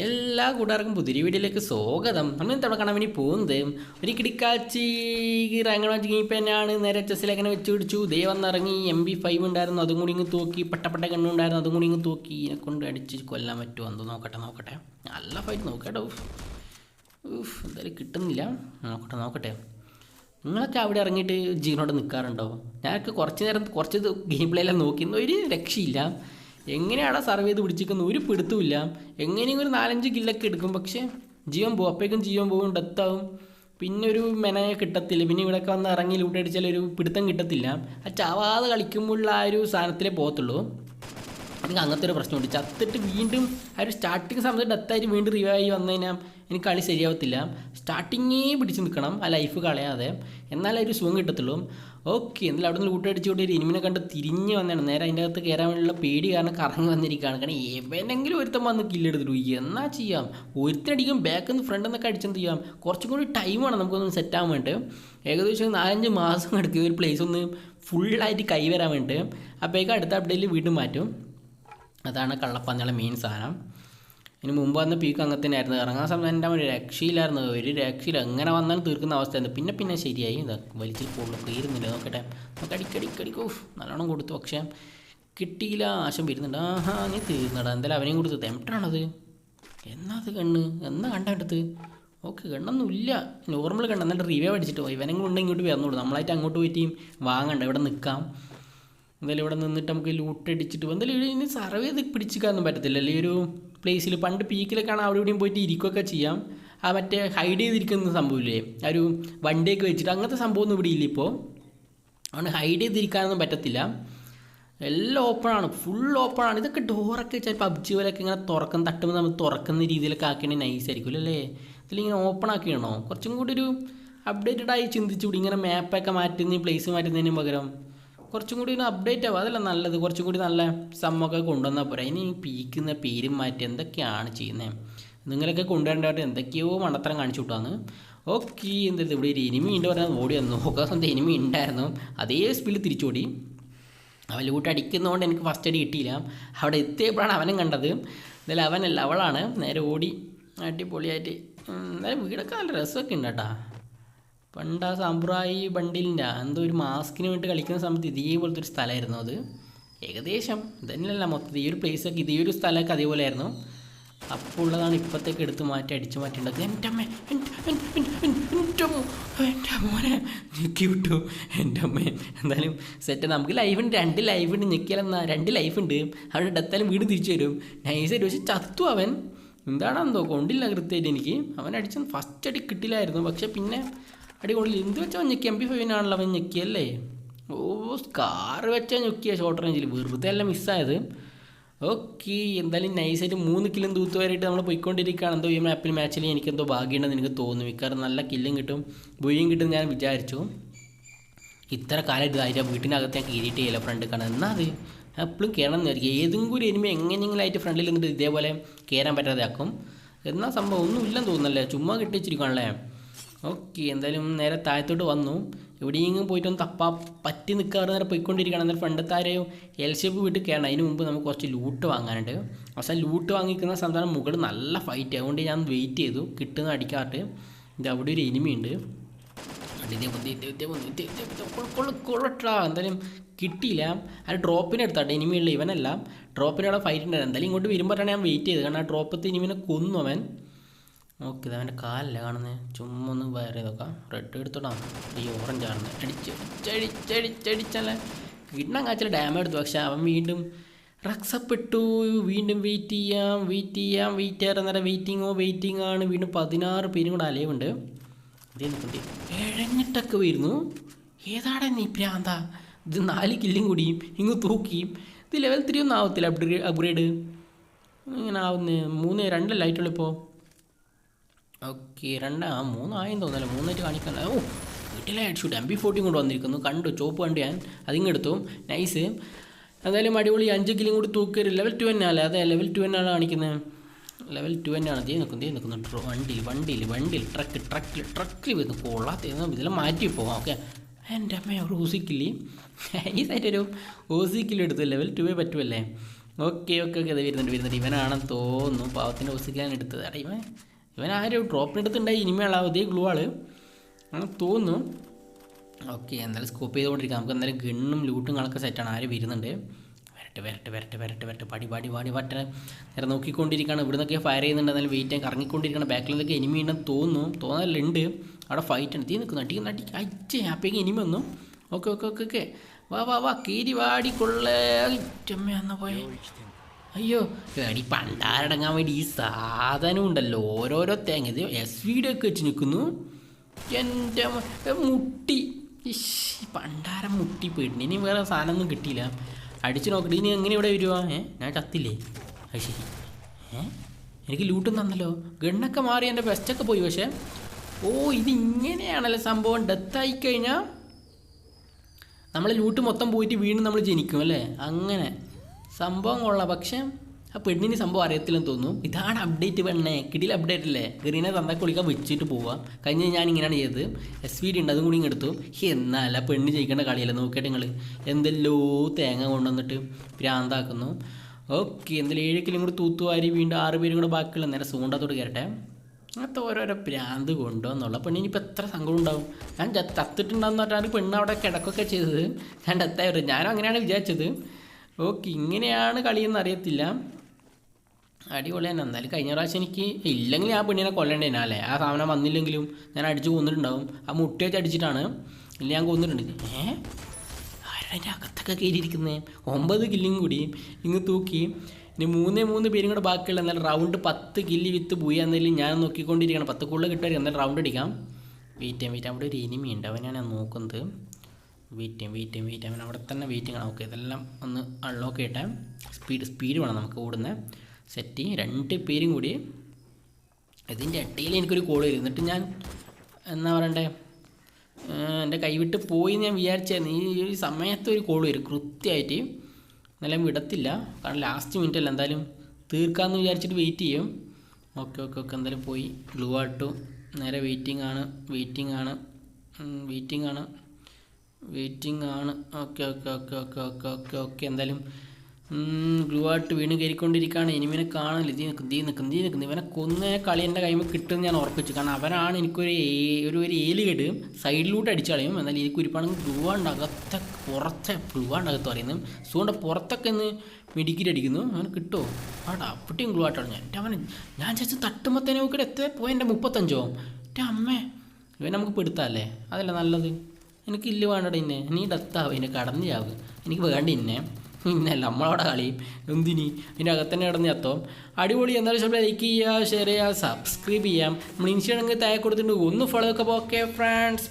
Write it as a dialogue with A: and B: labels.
A: എല്ലാ കൂട്ടുകാർക്കും പുതിരി വീഡിയോയിലേക്ക് സ്വാഗതം. നമ്മൾ ഇത്തവണ കാണാൻ വേണ്ടി പോകുന്നത് ഒരു കിടിക്കാച്ചി റാങ്ക് ഇപ്പം തന്നെയാണ് നേരെ ചെസ്സിൽ അങ്ങനെ വെച്ച് പിടിച്ചു. ദേ ഇറങ്ങി എം ബി ഫൈവ് ഉണ്ടായിരുന്നു. അതും കൂടി ഇങ്ങ് തൂക്കി. പട്ടപ്പട്ട കണ്ണുണ്ടായിരുന്നു അതും കൂടി ഇങ്ങ് തൂക്കി. ഇതിനെ കൊണ്ട് അടിച്ച് കൊല്ലാൻ പറ്റുമോ എന്തോ നോക്കട്ടെ നോക്കട്ടെ. നല്ല ഫൈറ്റ് നോക്കട്ടെ ഊഫ് ഊഫ് എന്തായാലും കിട്ടുന്നില്ല. നോക്കട്ടെ നോക്കട്ടെ. നിങ്ങളൊക്കെ അവിടെ ഇറങ്ങിയിട്ട് ജീവനോട് നിൽക്കാറുണ്ടോ ഞാനൊക്കെ കുറച്ച് നേരം കുറച്ച് ഗെയിം പ്ലേയിലും നോക്കി. ഒരു രക്ഷയില്ല. എങ്ങനെയാണ് സർവ് ചെയ്ത് പിടിച്ചിരിക്കുന്നത് ഒരു പിടുത്തുമില്ല എങ്ങനെയും ഒരു നാലഞ്ച് കില്ലൊക്കെ എടുക്കും. പക്ഷേ ജീവൻ പോകും അപ്പോഴേക്കും ജീവൻ പോകും ഡെത്താവും. പിന്നെ ഒരു മെനയെ കിട്ടത്തില്ല. പിന്നെ ഇവിടെയൊക്കെ വന്ന് ഇറങ്ങി ലൂട്ടടിച്ചാൽ ഒരു പിടുത്തം കിട്ടത്തില്ല. ആ ചാവാതെ കളിക്കുമ്പോഴുള്ള ആ ഒരു സാധനത്തിലേ പോകത്തുള്ളൂ. എനിക്ക് അങ്ങനത്തെ ഒരു പ്രശ്നമുണ്ട്. ചത്തിട്ട് വീണ്ടും ആ ഒരു സ്റ്റാർട്ടിങ് സമയത്ത് ഡെത്തായിട്ട് വീണ്ടും റിവൈവ് വന്നു കഴിഞ്ഞാൽ എനിക്ക് കളി ശരിയാവത്തില്ല. സ്റ്റാർട്ടിങ്ങേ പിടിച്ച് നിൽക്കണം ആ ലൈഫ് കളയാതെ. എന്നാലേ ഒരു സുഖം കിട്ടത്തുള്ളൂ. ഓക്കെ എന്നാലും അവിടെ നിന്ന് കൂട്ടടിച്ചുകൊണ്ട് ഒരു ഇനിമിനെ കണ്ട് തിരിഞ്ഞ് വന്നതാണ്. നേരെ അതിന്റെ അകത്ത് കയറാൻ വേണ്ടിയുള്ള പേടി കാരണം കറങ്ങി വന്നിരിക്കുകയാണ്. കാരണം എവനെങ്കിലും ഒരുത്തം വന്ന് കില്ലെടുത്തിട്ടു എന്നാ ചെയ്യാം? ഒരുത്തടിക്കും ബാക്കിൽ നിന്ന് ഫ്രണ്ടിൽ നിന്നൊക്കെ അടിച്ചെന്ത് ചെയ്യാം? കുറച്ചും കൂടി ടൈമാണ് നമുക്കൊന്ന് സെറ്റ് ആവാൻ വേണ്ടി ഏകദേശം നാലഞ്ച് മാസം എടുക്കുക ഒരു പ്ലേസ് ഒന്ന് ഫുള്ളായിട്ട് കൈവരാൻ വേണ്ടി അപ്പോഴേക്കും അടുത്ത അപ്ഡേറ്റിൽ വീണ്ടും മാറ്റും. അതാണ് കള്ളപ്പന്നിയുടെ മെയിൻ സാധനം. ഇനി മുമ്പ് വന്ന പീക്ക് അങ്ങനെ തന്നെ ആയിരുന്നു ഇറങ്ങാൻ സമയം എന്റെ ഒരു രക്ഷയില്ലായിരുന്നു. ഒരു രക്ഷയില്ല. എങ്ങനെ വന്നാലും തീർക്കുന്ന അവസ്ഥയായിരുന്നു. പിന്നെ പിന്നെ ശരിയായി. ഇതാ വലിച്ചിൽ കൂടുതൽ തീരുന്നില്ല. നോക്കട്ടെ. നമുക്ക് അടിക്കടിക്കടിക്കോ നല്ലോണം കൊടുത്തു. പക്ഷേ കിട്ടിയില്ല. ആശം വരുന്നുണ്ട്. ആഹാ നീ തീർന്നടാ. എന്തായാലും അവനെയും കൊടുത്തു. തെമട്ടാണത് എന്നാ അത് കണ്ണ്? എന്നാ കണ്ടെടുത്ത് ഓക്കെ കണ്ണൊന്നുമില്ല. നോർമൽ കണ്ണ്. എന്നിട്ട് റിവ്യൂ അടിച്ചിട്ട് പോയി. ഇവനെങ്കിലും ഉണ്ടെങ്കിൽ ഇങ്ങോട്ട് വന്നോളൂ നമ്മളായിട്ട് അങ്ങോട്ട് പോയിട്ട് വാങ്ങണ്ട. ഇവിടെ നിൽക്കാം. എന്തായാലും ഇവിടെ നിന്നിട്ട് നമുക്ക് ലൂട്ട് അടിച്ചിട്ട് എന്തായാലും ഇനി സർവേ ചെയ്ത് പിടിച്ചിക്കാനൊന്നും പറ്റത്തില്ല. അല്ലെങ്കിൽ ഒരു പ്ലേസിൽ പണ്ട് പീക്കിലൊക്കെ ആണ് അവിടെ ഇവിടെയും പോയിട്ട് ഇരിക്കുകയൊക്കെ ചെയ്യാം. ആ മറ്റേ ഹൈഡ് ചെയ്തിരിക്കുന്ന സംഭവമില്ലേ? ആ ഒരു വണ്ടിയൊക്കെ വെച്ചിട്ട് അങ്ങനത്തെ സംഭവമൊന്നും ഇവിടെ ഇല്ല ഇപ്പോൾ അതുകൊണ്ട് ഹൈഡ് ചെയ്തിരിക്കാനൊന്നും പറ്റത്തില്ല. എല്ലാം ഓപ്പണാണ് ഫുൾ ഓപ്പണാണ് ഇതൊക്കെ ഡോറൊക്കെ വെച്ചാൽ പബ്ജി പോലെയൊക്കെ ഇങ്ങനെ തുറക്കുന്ന തട്ടുമ്പോൾ നമ്മൾ തുറക്കുന്ന രീതിയിലൊക്കെ ആക്കിയാണെങ്കിൽ നൈസ് ആയിരിക്കും അല്ലേ ഇതിലിങ്ങനെ ഓപ്പൺ ആക്കിയാണോ? കുറച്ചും കൂടി ഒരു അപ്ഡേറ്റഡ് ആയി ചിന്തിച്ചുകൂടി ഇങ്ങനെ മാപ്പൊക്കെ മാറ്റുന്ന പ്ലേസ് മാറ്റുന്നതിന് പകരം കുറച്ചും കൂടി ഒന്ന് അപ്ഡേറ്റ് ആവും. അതല്ല നല്ലത്? കുറച്ചും കൂടി നല്ല സമ്മൊക്കെ കൊണ്ടുവന്നാൽ പോരാ. ഇനി പീക്കുന്ന പേരും മാറ്റി എന്തൊക്കെയാണ് ചെയ്യുന്നത് നിങ്ങളൊക്കെ കൊണ്ടുവരേണ്ടതായിട്ട് എന്തൊക്കെയോ മണ്ടത്തരം കാണിച്ചു വിട്ടാന്ന് ഓക്കെ എന്താ ഇവിടെ ഒരു എനിമി ഉണ്ട് പറഞ്ഞാൽ ഓടി വന്നു. നോക്കാൻ സ്വന്തം എനിമി ഉണ്ടായിരുന്നു. അതേ സ്പീഡിൽ തിരിച്ചോടി. അവൻ ലൂട്ട് അടിക്കുന്നതുകൊണ്ട് എനിക്ക് ഫസ്റ്റ് അടി കിട്ടിയില്ല. അവിടെ എത്തിയപ്പോഴാണ് അവനും കണ്ടത്. എന്തായാലും അവനല്ല അവളാണ്. നേരെ ഓടി. അടിപൊളിയായിട്ട്. എന്തായാലും വീടൊക്കെ നല്ല രസമൊക്കെ ഉണ്ട് കേട്ടാ. പണ്ട് ആ സാമ്പ്രായി ബണ്ടിലിന്റെ എന്തോ ഒരു മാസ്കിന് വേണ്ടി കളിക്കുന്ന സമയത്ത് ഇതേപോലത്തെ ഒരു സ്ഥലമായിരുന്നു അത്. ഏകദേശം ഇതന്നെയല്ല മൊത്തത്തിൽ. ഈ ഒരു പ്ലേസൊക്കെ ഇതേ ഒരു സ്ഥലമൊക്കെ അതേപോലെ ആയിരുന്നു അപ്പോൾ ഉള്ളതാണ് ഇപ്പോഴത്തേക്ക് എടുത്ത് മാറ്റി അടിച്ചു മാറ്റേണ്ടത്. എന്റെ അമ്മ എന്തായാലും സെറ്റ് നമുക്ക് ലൈഫ് ഉണ്ട്. രണ്ട് ലൈഫ് ഉണ്ട്. ഞെക്കിയാലെന്നാ രണ്ട് ലൈഫ് ഉണ്ട്. അവിടെ ഡെത്താലും വീട് തിരിച്ചു വരും നൈസായിട്ട് പക്ഷെ ചത്തു അവൻ. എന്താണെന്തോ കൊണ്ടില്ല കൃത്യമായിട്ട് എനിക്ക്. അവൻ അടിച്ച ഫസ്റ്റ് അടി കിട്ടില്ലായിരുന്നു. പക്ഷെ പിന്നെ അടി കൊണ്ടില്ല എന്ത് വെച്ചാൽ ഞെക്കി? എം പി ഫൈവിനാണല്ലോ അവൻ ഞെക്കിയല്ലേ? ഓ സ്കാർ വെച്ചാൽ ഞെക്കിയ ഷോർട്ട് റേഞ്ചിൽ വെറുതെ അല്ല മിസ്സായത് ഓക്കെ എന്തായാലും നൈസായിട്ട് മൂന്ന് കില്ലും തൂത്തുവരായിട്ട് നമ്മൾ പോയിക്കൊണ്ടിരിക്കുകയാണ്. എന്തോ ഈ മാപ്പിൽ മാച്ചിൽ എനിക്കെന്തോ ഭാഗ്യമുണ്ടെന്ന് എനിക്ക് തോന്നുന്നു. മിക്കവാറും നല്ല കില്ലും കിട്ടും. ബുയും കിട്ടും ഞാൻ വിചാരിച്ചു. ഇത്ര കാലമായിട്ട് ഇതായിട്ട് വീട്ടിനകത്ത് ഞാൻ കയറിയിട്ട് ചെയ്യില്ല ഫ്രണ്ട് കാണാൻ. എന്നാൽ അത്? എപ്പോഴും കയറണം എന്ന് വിചാരിക്കും. ഏതെങ്കിലും ഒരു എനിമ എങ്ങനെയെങ്കിലും ആയിട്ട് ഫ്രണ്ടിൽ നിന്നിട്ട് ഇതേപോലെ കയറാൻ പറ്റാതെ ആക്കും. എന്നാൽ സംഭവം? ഒന്നും ഇല്ലെന്ന് തോന്നുന്നല്ലേ? ചുമ്മാ കിട്ടി വെച്ചിരിക്കുകയാണല്ലേ ഓക്കെ എന്തായാലും നേരെ താഴത്തോട്ട് വന്നു. എവിടെയെങ്കിലും പോയിട്ടൊന്ന് തപ്പാ പറ്റി നിൽക്കാറ് നേരെ പോയിക്കൊണ്ടിരിക്കുകയാണ്. എന്നാൽ ഫ്രണ്ടത്തെ എൽ ഷേപ്പ് വീട്ടിൽ കയറണം. അതിന് മുമ്പ് നമുക്ക് കുറച്ച് ലൂട്ട് വാങ്ങാനുണ്ട്. അവസാനം ലൂട്ട് വാങ്ങിക്കുന്ന സംസ്ഥാനം മുകളിൽ നല്ല ഫൈറ്റ് അതുകൊണ്ട് ഞാൻ വെയിറ്റ് ചെയ്തു. കിട്ടുന്ന അടിക്കാട്ട് ഇത് അവിടെ ഒരു എനിമി ഉണ്ട്. കൊള്ളട്ടാ എന്തായാലും കിട്ടിയില്ല. ആ ഡ്രോപ്പിനെ എടുത്താട്ടെ ഇനിമയുള്ള ഇവനല്ല. ഡ്രോപ്പിനുള്ള ഫൈറ്റ് ഉണ്ടായിരുന്നു. എന്തായാലും ഇങ്ങോട്ട് വരുമ്പോഴാണ് ഞാൻ വെയിറ്റ് ചെയ്തത് കാരണം ആ ഡ്രോപ്പത്തെ ഇനിമിനെ കൊന്നു അവൻ. ഇത് അവന്റെ കാലല്ല കാണുന്നത് ചുമ്മാ ഒന്ന് വേറെ നോക്കാം. റെഡ് എടുത്തോടാം ഈ ഓറഞ്ച് ആണ് അടിച്ചടിച്ചടിച്ചടിച്ചല്ലേ കിട്ടണം കാച്ചിൽ ഡാമേജ് എടുത്തു. പക്ഷെ അവൻ വീണ്ടും റക്സപ്പെട്ടു വീണ്ടും വെയിറ്റ് ചെയ്യാം വെയിറ്റ് ചെയ്യാം. വെയിറ്റ് ചെയ്യാൻ നേരം വെയിറ്റിങ്ങോ വെയിറ്റിംഗ് ആണ്. വീണ്ടും പതിനാറ് പേരും കൂടെ അലയുണ്ട് ഇതേ നിൽക്കുന്നത് ഇഴഞ്ഞിട്ടൊക്കെ വരുന്നു. ഏതാടെ നീ പ്രാന്ത? ഇത് നാല് കില്ലും കൂടിയും ഇങ്ങ് തൂക്കിയും ഇത് ലെവൽ ത്രീ ഒന്നും ആവത്തില്ല അപ്ഗ്രേഡ് അപ്ഗ്രേഡ് ഇങ്ങനെ ആവുന്നേ. മൂന്ന് രണ്ടല്ല ആയിട്ടുള്ളൂ ഇപ്പോൾ ഓക്കെ രണ്ടാ മൂന്നായെന്ന് തോന്നല്ലേ മൂന്നായിട്ട് കാണിക്കാൻ. ഓ വീട്ടിലെ ഹെഡ്ഷൂട്ട് എം ബി ഫോർട്ടീൻ കൊണ്ട് വന്നിരിക്കുന്നു. കണ്ടു ചോപ്പ് കണ്ട് ഞാൻ അതിങ്ങെടുത്തു. നൈസ് എന്തായാലും അടിപൊളി അഞ്ച് കിലും കൂടി തൂക്കരുത് ലെവൽ ടു തന്നെ അല്ലേ? അതെ ലെവൽ ടു തന്നെയാണ് കാണിക്കുന്നത് ലെവൽ ടു തന്നെയാണ്. ദേ നിൽക്കും ദേ നിൽക്കുന്നു. വണ്ടിയിൽ വണ്ടിയിൽ വണ്ടിയിൽ ട്രക്ക് ട്രക്കിൽ ട്രക്കിൽ വരുന്നു. കൊള്ളാത്ത ഇതെല്ലാം മാറ്റി പോകാം ഓക്കെ. എന്റെ അമ്മ ഒരു ഊസിക്കില്ല ഈ സൈറ്റ് ഒരു ഓസിക്കിൽ എടുത്തു. ലെവൽ ടുവേ പറ്റുമല്ലേ ഓക്കെ ഓക്കെ ഓക്കെ. അത് വരുന്നുണ്ട് വരുന്നുണ്ട്. ഇവനാണെന്ന് തോന്നുന്നു. പാവത്തിന്റെ ഊസിക്കാൻ എടുത്തത്. അറിയുമേ ഇവൻ ആരും ഡ്രോപ്പിന് എടുത്തുണ്ടായി ഇനിമയുള്ള അതേ ഗ്ലൂ ആൾ അങ്ങനെ തോന്നുന്നു. ഓക്കെ എന്തായാലും സ്കോപ്പ് ചെയ്തുകൊണ്ടിരിക്കാം. നമുക്ക് എന്തായാലും ഗണ്ണും ലൂട്ടും കണക്ക് സെറ്റാണ് ആര് വരുന്നുണ്ട്? വരട്ടെ വരട്ടെ വരട്ടെ വരട്ടെ വരട്ടെ. പടി പാടി പാടി വട്ടെ നേരെ നോക്കിക്കൊണ്ടിരിക്കുകയാണ് ഇവിടെ നിന്നൊക്കെ ഫയർ ചെയ്യുന്നുണ്ട്. എന്നാലും വെയിറ്റ് ചെയ്യാൻ കറങ്ങിക്കൊണ്ടിരിക്കണം. ബാക്കിൽ നിന്നൊക്കെ എനിമി ഉണ്ടെന്ന് തോന്നുന്നു. തോന്നലുണ്ട്. അവിടെ ഫൈറ്റ് ഉണ്ട്. തീ നിൽക്കുന്നു. അടി നടി അയച്ചേ അപ്പേക്ക് എനിമി വന്നു. ഓക്കെ ഓക്കെ ഓക്കെ ഓക്കെ വാ വാ വാ. കീരി വാടി കൊള്ളേ. അമ്മ പോയെ. അയ്യോ എടി പണ്ടാരടങ്ങാൻ വേണ്ടി ഈ സാധനം ഉണ്ടല്ലോ. ഓരോരോ തേങ്ങ. ഇത് എസ് വീഡിയോ ഒക്കെ വെച്ച് നിൽക്കുന്നു. എന്റെ മുട്ടി. ഇഷ്, പണ്ടാരം മുട്ടി പോയിട്ടുണ്ട് ഇനി വേറെ സാധനമൊന്നും കിട്ടിയില്ല. അടിച്ചു നോക്കട്ടെ. ഇനി എങ്ങനെ ഇവിടെ വരുവാ? ഏ ഞാൻ ചത്തില്ലേ? അത് ശരി. ഏ എനിക്ക് ലൂട്ടും തന്നല്ലോ. ഗണ്ണൊക്കെ മാറി എന്റെ ബെസ്റ്റൊക്കെ പോയി പക്ഷേ. ഓ ഇത് ഇങ്ങനെയാണല്ലോ സംഭവം ഡെത്തായി കഴിഞ്ഞാൽ നമ്മൾ ലൂട്ട് മൊത്തം പോയിട്ട് വീണ്ടും നമ്മൾ ജനിക്കും അല്ലേ? അങ്ങനെ. സംഭവം കൊള്ളാം. പക്ഷേ ആ പെണ്ണിന് സംഭവം അറിയത്തില്ലെന്ന് തോന്നുന്നു. ഇതാണ് അപ്ഡേറ്റ് പെണ്ണേ. കിടിൽ അപ്ഡേറ്റ് അല്ലേ? ഗറീനെ തന്നെ കുളിക്കാൻ വെച്ചിട്ട് പോവുക കഴിഞ്ഞ് ഞാൻ ഇങ്ങനെയാണ് ചെയ്തത് എസ് വി ഡി ഉണ്ട് അതും കൂടി എടുത്തു. ആ പെണ്ണ് ജയിക്കേണ്ട കളിയല്ല നോക്കിയിട്ട് നിങ്ങൾ എന്തെല്ലോ തേങ്ങ കൊണ്ടുവന്നിട്ട് ഭ്രാന്താക്കുന്നു ഓക്കെ എന്തായാലും ഏഴ് കിലോ കൂടി തൂത്തുവാരി വീണ്ടും ആറ് പേരും കൂടെ ബാക്കിയുള്ള നേരെ സൂണ്ടത്തോട് കയറട്ടെ അങ്ങനത്തെ ഓരോരോ പ്രാന്ത് കൊണ്ടുവന്നുള്ള പെണ്ണിന് ഇനിയിപ്പോൾ എത്ര സങ്കടം ഉണ്ടാവും? ഞാൻ ചത്ത് തത്തിട്ടുണ്ടാന്ന് പറഞ്ഞാൽ പെണ്ണ് അവിടെ കിടക്കൊക്കെ ചെയ്തത്. ഞാൻ ഡെത്തായിരുന്നു ഞാനും അങ്ങനെയാണ് വിചാരിച്ചത്. ഓക്കെ ഇങ്ങനെയാണ് കളിയെന്ന് അറിയത്തില്ല. അടിപൊളി തന്നെ എന്നാലും കഴിഞ്ഞ പ്രാവശ്യം എനിക്ക് ഇല്ലെങ്കിൽ ഞാൻ പെണ്ണിനെ കൊല്ലണ്ടേനാ അല്ലേ? ആ സാധനം വന്നില്ലെങ്കിലും ഞാൻ അടിച്ച് കൊന്നിട്ടുണ്ടാവും. ആ മുട്ട വെച്ച് അടിച്ചിട്ടാണ് ഇല്ല ഞാൻ കൊന്നിട്ടുണ്ട്. ഏ? ആരതിന്റെ അകത്തൊക്കെ കയറിയിരിക്കുന്നത് ഒമ്പത് കില്ലും കൂടി. ഇങ്ങ് തൂക്കി. ഇനി മൂന്നേ മൂന്ന് പേരും കൂടെ ബാക്കിയുള്ള എന്നാൽ റൗണ്ട് പത്ത് കില്ലി വിത്ത് പോയി എന്നാലും ഞാൻ നോക്കിക്കൊണ്ടിരിക്കണം പത്ത് കൂടുതൽ കിട്ടുമായിരിക്കും. എന്നാലും റൗണ്ട് അടിക്കാം. ചെയ്യാം വെയിറ്റ് അവിടെ ഒരു എനിമി ഉണ്ട്. അവനാണ് ഞാൻ നോക്കുന്നത്. വെയിറ്റ് വെയിറ്റിംഗ് വെയിറ്റ് അവിടെ തന്നെ വെയിറ്റിംഗ് ആണ്. ഓക്കെ ഇതെല്ലാം ഒന്ന് അൺലോക്ക് ചെയ്യട്ടെ. സ്പീഡ് സ്പീഡ് വേണം നമുക്ക് ഓടുന്നത് സെറ്റ് രണ്ട് പേരും കൂടി. ഇതിന്റെ ഇടയിൽ എനിക്കൊരു കോൾ ചെയ്തു എന്നിട്ട് ഞാൻ എന്നാ പറയണ്ടേ? എന്റെ കൈവിട്ട് പോയി ഞാൻ വിചാരിച്ചായിരുന്നു ഈ ഒരു സമയത്ത് ഒരു കോൾ വരും. കൃത്യമായിട്ട്. എന്നാലും വിടത്തില്ല. കാരണം ലാസ്റ്റ് മിനിറ്റ് അല്ല. എന്തായാലും തീർക്കാമെന്ന് വിചാരിച്ചിട്ട് വെയിറ്റ് ചെയ്യും. ഓക്കെ ഓക്കെ ഓക്കെ എന്തായാലും പോയി. ഗ്ലൂ ആട്ടു. നേരെ വെയിറ്റിംഗ് ആണ്. വെയിറ്റിംഗ് ആണ്. വെയിറ്റിംഗ് ആണ്. വെയിറ്റിംഗ് ആണ്. Okay okay okay okay okay okay okay എന്തായാലും ഗ്ലൂ ആയിട്ട് വീണ് കയറിക്കൊണ്ടിരിക്കുകയാണ്. ഇനിമിനെ കാണില്ല ഇതി നിൽക്കും തീ നിൽക്കും തീ നിൽക്കുന്നു ഇവനെ കൊന്ന കളി എന്റെ കൈമ കിട്ടുമെന്ന് ഞാൻ ഉറപ്പിച്ചു. കാരണം അവനാണ് എനിക്കൊരു ഒരു ഒരു ഏൽ കേട്ട് സൈഡിലോട്ട് അടിച്ചു കളയും. എന്നാൽ ഈ കുരിപ്പാണെങ്കിൽ ഗ്ലൂവാണ്ടകത്തെ പുറത്തെ ഗ്ലൂവാണ്ടകത്ത് പറയുന്നത്. സൂണ്ട പുറത്തൊക്കെ ഒന്ന് മെഡിക്കിൽ അടിക്കുന്നു. അവന് കിട്ടുമോ ആടാ അപ്പട്ടിയും ഗ്ലൂ ആയിട്ടാണ് ഞാൻ. എന്റെ അവൻ ഞാൻ ചേച്ചി തട്ടുമ്പോൾ തന്നെ നോക്കിയിട്ട് എത്ര പോയി എന്റെ മുപ്പത്തഞ്ചോ. എന്റെ അമ്മേ ഇവൻ നമുക്ക് പെടുത്താല്ലേ അതല്ല നല്ലത്? എനിക്ക് ഇല്ല വേണ്ടട ഇന്നെ. നീ ഡത്താവും എന്നെ കടന്നു ചാവ്. എനിക്ക് വേണ്ട ഇന്നെ. ഇന്നല്ല നമ്മളവിടെ കളിയും. എന്തിനി? ഇതിന്റെ അകത്തന്നെ കിടന്ന് ചത്തോ? അടിപൊളി. എന്തായാലും ചിലപ്പോൾ ലൈക്ക് ചെയ്യുക ഷെയർ ചെയ്യുക സബ്സ്ക്രൈബ് ചെയ്യാം. നമ്മൾ ഇൻസ്റ്റാണെങ്കിൽ താഴെ കൊടുത്തിട്ടുണ്ട്. ഒന്ന് ഫോളോ ഒക്കെ ഓക്കെ ഫ്രണ്ട്സ്